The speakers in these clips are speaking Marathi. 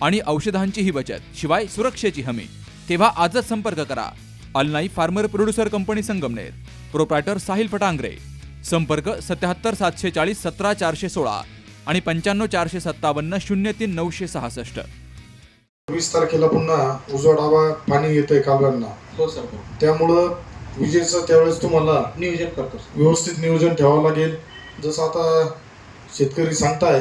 आणि औषधांचीही बचत शिवाय सुरक्षेची हमी. तेव्हा आजच संपर्क करा. अलनाई farmer producer company Sangamner. Proprietor Sahil Phatangare. संपर्क सत्याहत्तर सातशे चाळीस सतरा चारशे सोळा आणि पंच्याण्णव चारशे सत्तावन्न शून्य तीन नऊशे सहासष्ट. वीस तारखेला पुन्हा उजवाडावा पाणी येतंय कालव्यांना हो सर हो. त्यामुळं विजेचं त्यावेळेस तुम्हाला नियोजन करतो सर. व्यवस्थित नियोजन ठेवावं लागेल. जसं आता शेतकरी सांगताय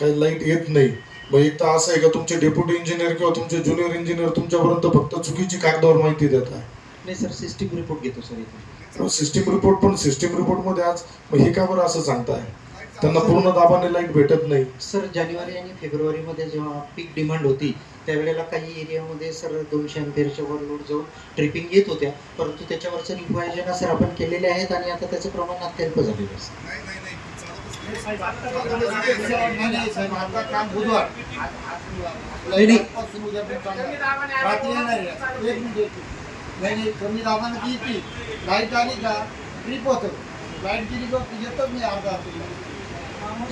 काही लाइट येत नाही. मग एक तर असं आहे का तुमचे डेप्युटी इंजिनियर किंवा तुमचे ज्युनियर इंजिनियर तुमच्यापर्यंत फक्त चुकीची कागदावर माहिती देत आहे? नाही सर सिस्टीम रिपोर्ट घेतो सर इथे. सिस्टीम रिपोर्ट पण सिस्टीम रिपोर्टमध्ये आज मग हे का बरं असं सांगताय? त्यांना पूर्ण दाबाने लाइट भेटत नाही. सर जानेवारी आणि फेब्रुवारीमध्ये जेव्हा पीक डिमांड होती त्यावेळेला काही एरियामध्ये सर दोनशे अँपेअरच्या वर लोड जाऊन ट्रिपिंग येत होत्या. परंतु त्याच्यावरचं रिव्हायजन सर आपण केलेले आहेत आणि आता त्याचं प्रमाण अत्यल्प झालेलं आहे सर. नाही, नाही. नाही कमी दाबानं ती येते लाइट आली का ट्रिप होतो लाइट गेली का येतो मी अर्धा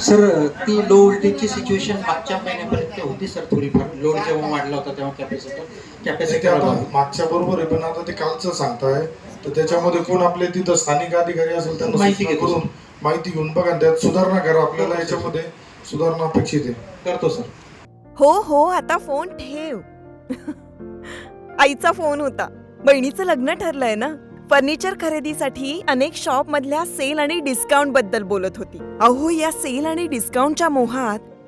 सर ती लो व्होल्टेजची सिच्युएशन मागच्या महिन्यापर्यंत होती सर थोडीफार. लोड जेव्हा वाढला होता तेव्हा कॅपॅसिटर ते कॅपॅसिटर आता मागच्या बरोबर आहे पण आता ते कालचं सांगताय. तर त्याच्यामध्ये कोण आपले तिथं स्थानिक अधिकारी असेल त्यांना माहिती सूचना घेतो, करून माहिती घेऊन बघा आणि त्यात सुधारणा करा आपल्याला याच्यामध्ये. सुधारणा अपेक्षित आहे. करतो सर. हो हो आता फोन ठेव. आईचा फोन होता. बहिणीचं लग्न ठरलंय ना? फर्निचर खरेदीसाठी अनेक शॉप मधल्या सेल आणि डिस्काउंटबद्दल बोलत होती. अहो या सेल आणि डिस्काउंटच्या मोहात